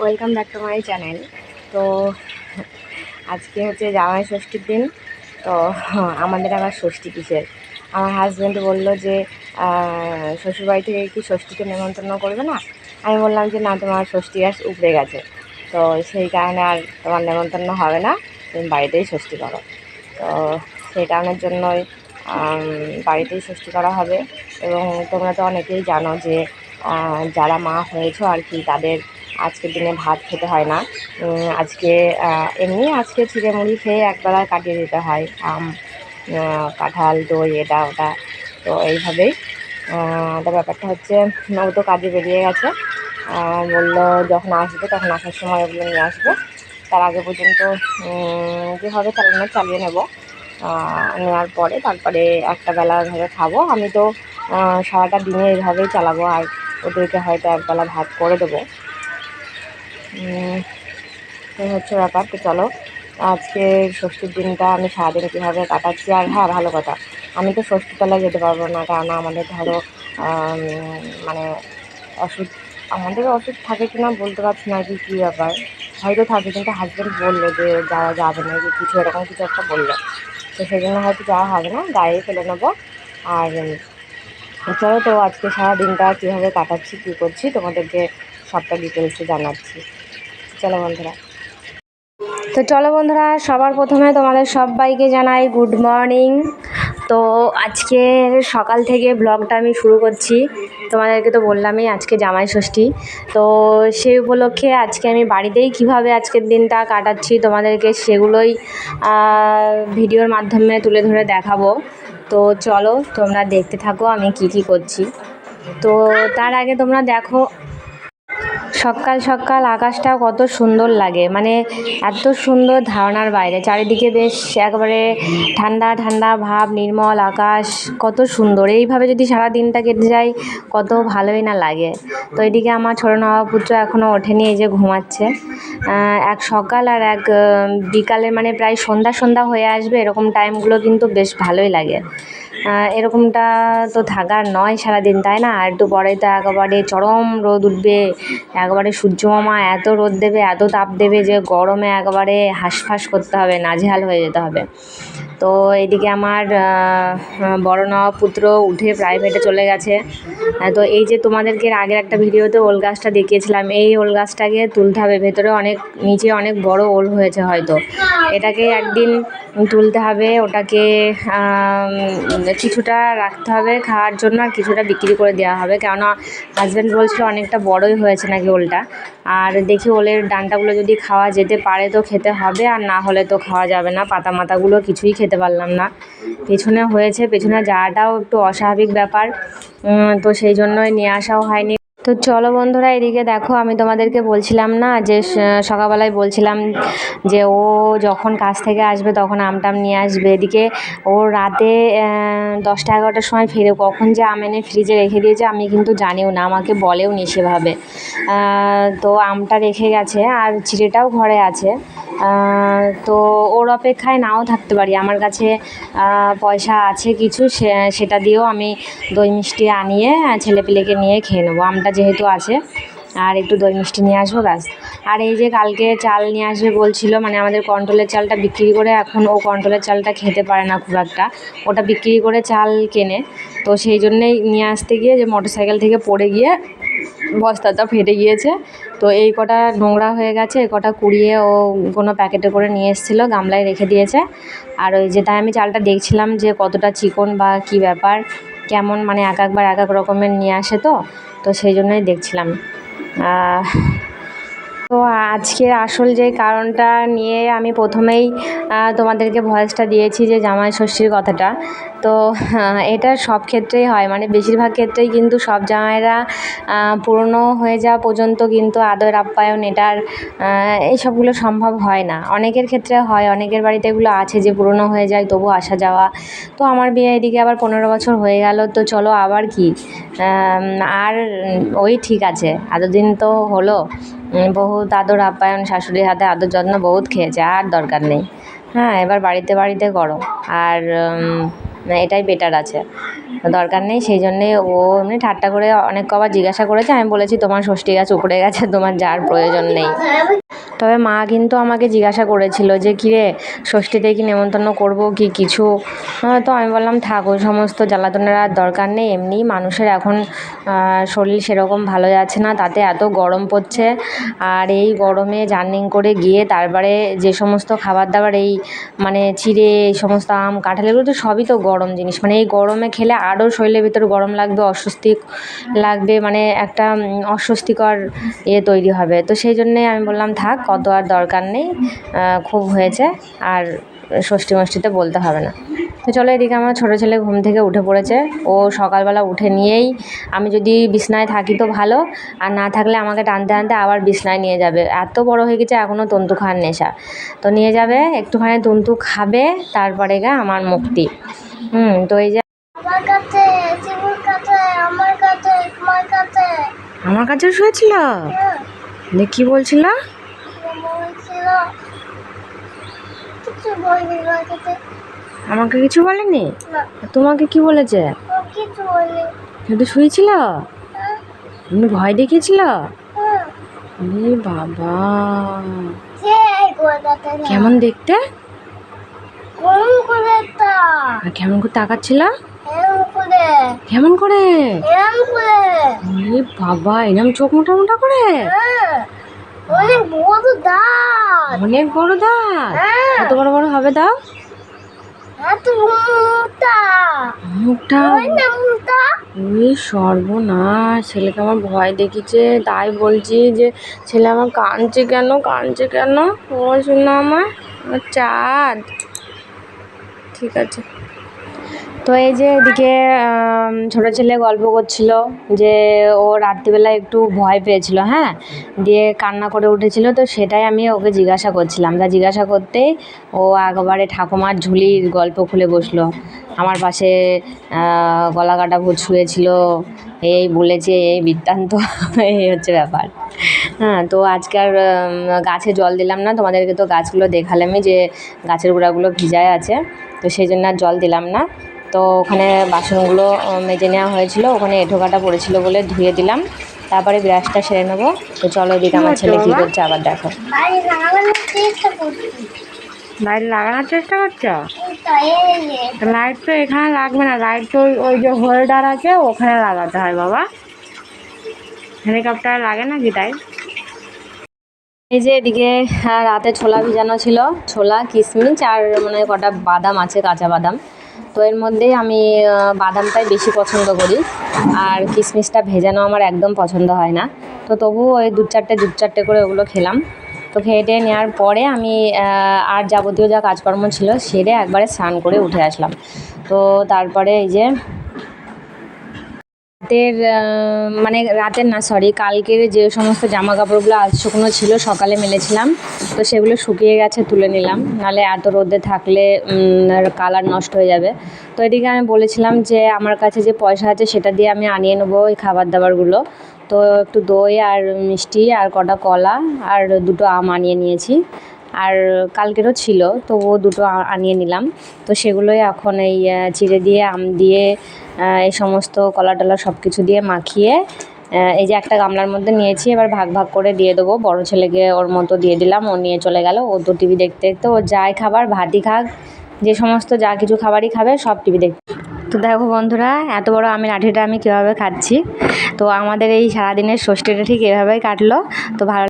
Welcome back to my channel তো আজকে হচ্ছে জামাই ষষ্ঠীর দিন, তো আমাদের আবার ষষ্ঠী কিসের? আমার হাজব্যান্ড বলল যে শ্বশুরবাড়ি থেকে কি ষষ্ঠীকে নেমন্তন্ন করবে না? আমি বললাম যে, না, তোমার ষষ্ঠী আস উপড়ে গেছে। তো সেই কারণে আর তোমার নেমন্তন্ন হবে না, তুমি বাড়িতেই ষষ্ঠী করো। তো সেই কারণের জন্যই বাড়িতেই ষষ্ঠী করা হবে। এবং তোমরা তো অনেকেই জানো যে যারা মা হয়েছো আর কি, তাদের আজকের দিনে ভাত খেতে হয় না। আজকে এমনি আজকে চিড়ে মুড়ি খেয়ে একবেলা কাটিয়ে দিতে হয়, আম কাঁঠাল, দই, এটা ওটা। তো এইভাবেই। তো ব্যাপারটা হচ্ছে ও তো কাজে বেরিয়ে গেছে। বলল যখন আসবে তখন আসার সময় ওগুলো নিয়ে আসবে। তার আগে পর্যন্ত যেভাবে চালানো চালিয়ে নেব নেওয়ার পরে তারপরে একটা বেলা ওইভাবে খাব। আমি তো সারাটা দিনে এইভাবেই চালাবো। আর ওদেরকে হয়তো একবেলা ভাত করে দেবো। হচ্ছে ব্যাপার, তো চলো। আজকে ষষ্ঠীর দিনটা আমি সারাদিন কীভাবে কাটাচ্ছি, আর হ্যাঁ ভালো কথা। আমি তো ষষ্ঠীতলায় যেতে পারব না কারণ আমাদের ধরো মানে অসুখ, আমাদের অসুখ থাকে কি না বলতে পারছি না কি কী ব্যাপার। হয়তো থাকে, কিন্তু হাজব্যান্ড বলল যে যাওয়া যাবে না, যে কিছু এরকম কিছু একটা বলল। তো সেই জন্য হয়তো যাওয়া হবে না গাড়ি ফেলে নেব। আর চলো তো, আজকে সারা দিনটা কীভাবে কাটাচ্ছি, কী করছি, তোমাদেরকে সবটা ডিটেলসে জানাচ্ছি। চলো বন্ধুরা। তো চলো বন্ধুরা, সবার প্রথমে তোমাদের সবাইকে জানাই গুড মর্নিং তো আজকে সকাল থেকে ব্লগটা আমি শুরু করছি। তোমাদেরকে তো বললামই আজকে জামাই ষষ্ঠী। তো সেই উপলক্ষে আজকে আমি বাড়িতেই কীভাবে আজকের দিনটা কাটাচ্ছি তোমাদেরকে সেগুলোই ভিডিওর মাধ্যমে তুলে ধরে দেখাবো। তো চলো তোমরা দেখতে থাকো আমি কি কি করছি। তো তার আগে তোমরা দেখো সকাল সকাল আকাশটা কত সুন্দর লাগে। মানে এত সুন্দর ধারণার বাইরে। চারিদিকে বেশ একবারে ঠান্ডা ঠান্ডা ভাব, নির্মল আকাশ, কত সুন্দর। এইভাবে যদি সারা দিনটা কেটে যায়, কত ভালোই না লাগে। তো এদিকে আমার ছোটো নবাবপুত্র এখনও ওঠেনি, এই যে ঘুমাচ্ছে। এক সকাল আর এক বিকালে মানে প্রায় সন্ধ্যা সন্ধ্যা হয়ে আসবে, এরকম টাইমগুলো কিন্তু বেশ ভালোই লাগে। এরকমটা তো থাকার নয় সারাদিন, তাই না? আর একটু পরে তো একেবারে চরম রোদ উঠবে, একেবারে সূর্য মামা এত রোদ দেবে, এত তাপ দেবে যে গরমে একেবারে হাঁসফাঁস করতে হবে, নাজেহাল হয়ে যেতে হবে। তো এদিকে আমার বড় পুত্র উঠে প্রাইভেটে চলে গেছে। তো এই যে তোমাদেরকে আগের একটা ভিডিওতে ওল গাছটা দেখিয়েছিলাম, এই ওল গাছটাকে তুলতে হবে। ভেতরে অনেক, নিচে অনেক বড় ওল হয়েছে হয়তো। এটাকে একদিন তুলতে হবে, ওটাকে কিছুটা রাখতে হবে খাওয়ার জন্য আর কিছুটা বিক্রি করে দেওয়া হবে। কেননা হাজব্যান্ড বলছিল অনেকটা বড়ই হয়েছে নাকি ওলটা। আর দেখি ওলের ডানটাগুলো যদি খাওয়া যেতে পারে তো খেতে হবে, আর না হলে তো খাওয়া যাবে না। পাতা মাতাগুলো কিছুই খেতে পারলাম না। পেছনে হয়েছে, পেছনে যাওয়াটাও একটু অস্বাভাবিক ব্যাপার। তো সেই জন্যই নিয়ে আসাও হয়নি। তো চলো বন্ধুরা, এদিকে দেখো, আমি তোমাদেরকে বলছিলাম না যে সকালবেলায় বলছিলাম যে, ও যখন কাজ থেকে আসবে তখন আম টাম নিয়ে আসবে। এদিকে ও রাতে দশটা এগারোটার সময় ফিরে, কখন যে আম এনে ফ্রিজে রেখে দিয়েছে আমি কিন্তু জানিও না, আমাকে বলেও নি সেভাবে। তো আমটা রেখে গেছে আর চিড়েটাও ঘরে আছে। তো ওর অপেক্ষায় নাও থাকতে পারি। আমার কাছে পয়সা আছে কিছু সেটা দিয়েও আমি দই মিষ্টি আনিয়ে, ছেলেপিলেকে নিয়ে খেয়ে নেব। আমটা যেহেতু আছে, আর একটু দই মিষ্টি নিয়ে আসব, ব্যাস। আর এই যে কালকে চাল নিয়ে আসবে বলছিল মানে আমাদের কন্ট্রোলের চালটা বিক্রি করে এখন ও কন্ট্রোলের চালটা খেতে পারে না খুব একটা। ওটা বিক্রি করে চাল কেনে, তো সেই জন্যেই নিয়ে আসতে গিয়ে যে মোটর সাইকেল থেকে পড়ে গিয়ে বস্তাটা ফেটে গিয়েছে। তো এই কটা নোংরা হয়ে গেছে, এই কটা কুড়িয়ে ও কোনো প্যাকেটে করে নিয়ে এসেছিল, গামলায় রেখে দিয়েছে। আর ওই যে তাই আমি চালটা দেখছিলাম যে কতটা চিকন বা কী ব্যাপার, কেমন মানে এক একবার এক এক রকমের নিয়ে আসে তো। তো সেই জন্যই দেখছিলাম। তো আজকে আসল যে কারণটা নিয়ে আমি প্রথমেই তোমাদেরকে ভয়েসটা দিয়েছি যে জামাই ষষ্ঠীর কথাটা। তো এটা সব ক্ষেত্রেই হয়। মানে বেশিরভাগ ক্ষেত্রেই কিন্তু সব জামাইরা পুরনো হয়ে যাওয়া পর্যন্ত কিন্তু আদর, আপ্যায়ন এটার এইসবগুলো সম্ভব হয় না। অনেকের ক্ষেত্রে হয়, অনেকের বাড়িতে এগুলো আছে যে পুরনো হয়ে যায় তবু আসা যাওয়া। তো আমার বিয়ে এদিকে আবার পনেরো বছর হয়ে গেল, তো চলো আবার কি? আর ওই ঠিক আছে। এতদিন তো হলো। বহুত আদর, আপ্যায়ন, শাশুড়ির হাতে আদর যত্ন বহুত খেয়েছে, আর দরকার নেই। হ্যাঁ এবার বাড়িতে বাড়িতে করো। আর এটাই বেটার আছে। দরকার নেই, সেই জন্যে ও এমনি ঠাট্টা করে অনেক কবার জিজ্ঞাসা করেছে, আমি বলেছি তোমার ষষ্ঠী গাছ উপড়ে গেছে, তোমার যার প্রয়োজন নেই। তবে মা কিন্তু আমাকে জিজ্ঞাসা করেছিল যে, কিরে, ষষ্ঠীতে কি নেমন্তন্ন করব, কি কিছু? তো আমি বললাম, থাক সমস্ত জ্বালাতনের আর দরকার নেই, এমনি মানুষের এখন শরীর সেরকম ভালো যাচ্ছে না, তাতে এত গরম পড়ছে, আর এই গরমে জার্নিং করে গিয়ে তারপরে যে সমস্ত খাবার দাবার এই মানে চিড়ে এই সমস্ত আম, কাঁঠাল, এগুলো তো সবই তো গরম জিনিস মানে এই গরমে খেলে আরও শরীরের ভিতরে গরম লাগবে, অস্বস্তি লাগবে মানে একটা অস্বস্তিকর ইয়ে তৈরি হবে। তো সেই জন্যে আমি বললাম, থাক কত আর দরকার নেই খুব হয়েছে, আর ষষ্ঠী মষ্ঠীতে বলতে হবে না। তো চলো এদিকে আমার ছোটো ছেলে ঘুম থেকে উঠে পড়েছে। ও সকালবেলা উঠে নিয়েই, আমি যদি বিছনায় থাকি তো ভালো, আর না থাকলে আমাকে টানতে টানতে আবার বিছনায় নিয়ে যাবে। এত বড় হয়ে গেছে এখনও তন্তু খাওয়ার নেশা। তো নিয়ে যাবে, একটুখানি তন্তু খাবে, তারপরে গা আমার মুক্তি। হুম, তো এই যে আমার কাছে শুয়েছিল? হ্যাঁ, কি বলছিল? আমাকে কিছু বলেনি? তোমাকে কি বলেছে? শুধু শুয়েছিল? এমনি ভয় দেখিয়েছিল। বাবা। কেমন দেখতে? কেমন করে তাকাচ্ছিল? কেমন করে? বাবা এরম চোখ মোটা মোটা করে? হ্যাঁ অনেক বড় দাঁত। অনেক বড় দাঁত? হ্যাঁ। কত বড় বড় হবে সর্বনাশ ছেলেকে আমার ভয় দেখিছে তাই বলছি যে ছেলে আমার কাঁদছে কেন কাঁদছে কেন? ও শোনো আমার চাঁদ। ঠিক আছে। তো এই যে এদিকে ছোটো ছেলে গল্প করছিল যে ও রাত্রিবেলা একটু ভয় পেয়েছিল হ্যাঁ? দিয়ে কান্না করে উঠেছিল, তো সেটাই আমি ওকে জিজ্ঞাসা করছিলাম। তা জিজ্ঞাসা করতেই ও একবারে ঠাকুমার ঝুলির গল্প খুলে বসল। আমার পাশে গলা কাটা ভূত শুয়েছিল, এই বলেছে, এই বৃত্তান্ত, এই হচ্ছে ব্যাপার। হ্যাঁ তো আজকাল গাছে জল দিলাম না, তোমাদেরকে তো গাছগুলো দেখালামই যে গাছের গোড়াগুলো ভিজায় আছে, তো সেই জন্য আর জল দিলাম না। তো ওখানে বাসনগুলো মেজে নেওয়া হয়েছিল। ওখানে এঁঠো কাটা পড়েছিল বলে ধুয়ে দিলাম। তারপরে ব্রাশটা সেরে নেব। তো চলো এদিকে আমার ছেলে কী করছে আবার দেখো। বাড়ি লাগানোর চেষ্টা লাইট লাগানোর চেষ্টা করছ? লাইট তো এখানে লাগবে না। লাইট তো ওই- যে হোল্ডার আছে ওখানে লাগাতে হয় বাবা। হেলিকপ্টারে লাগে না কি তাই? এই যে এদিকে রাতে ছোলা ভিজানো ছিল। ছোলা কিশমিশ আর মানে কটা বাদাম আছে কাঁচা বাদাম। তো এর মধ্যে আমি বাদামটাই বেশি পছন্দ করি। আর কিশমিশটা ভেজানো আমার একদম পছন্দ হয় না। তো তবুও ওই দু চারটে দু চারটে করে ওগুলো খেলাম। তো খেয়ে টেয়ে নেওয়ার পরে আমি আর যাবতীয় যা কাজকর্ম ছিল, সেরে একবারে স্নান করে উঠে আসলাম। তো তারপরে এই যে রাতের মানে রাতের না সরি কালকের যে সমস্ত জামা কাপড়গুলো আজ শুকনো ছিল, সকালে মেলেছিলাম। তো সেগুলো শুকিয়ে গেছে, তুলে নিলাম। নাহলে এত রোদে থাকলে কালার নষ্ট হয়ে যাবে। তো এদিকে আমি বলেছিলাম যে, আমার কাছে যে পয়সা আছে, সেটা দিয়ে আমি আনিয়ে নেব ওই খাবার দাবারগুলো তো একটু দই আর মিষ্টি আর কটা কলা আর দুটো আম আনিয়ে নিয়েছি। আর কালকেরও ছিল তো ও দুটো আনিয়ে নিলাম। তো সেগুলোই এখন এই চিড়ে দিয়ে, আম দিয়ে এই সমস্ত কলা টলা সব কিছু দিয়ে মাখিয়ে এই যে একটা গামলার মধ্যে নিয়েছি, এবার ভাগ ভাগ করে দিয়ে দেবো। বড় ছেলেকে ওর মতো দিয়ে দিলাম, ও নিয়ে চলে গেল। ও তো টিভি দেখতে দেখতে, ও যাই খাবার, ভাতই খাক, যে সমস্ত যা কিছু খাবারই খাবে, সব টিভি দেখতে। তো দেখো বন্ধুরা, এত বড় আমি লাঠিটা আমি কীভাবে খাচ্ছি? তো আমাদের এই সারাদিনের ষষ্ঠীটা ঠিক এভাবেই কাটলো। তো ভালো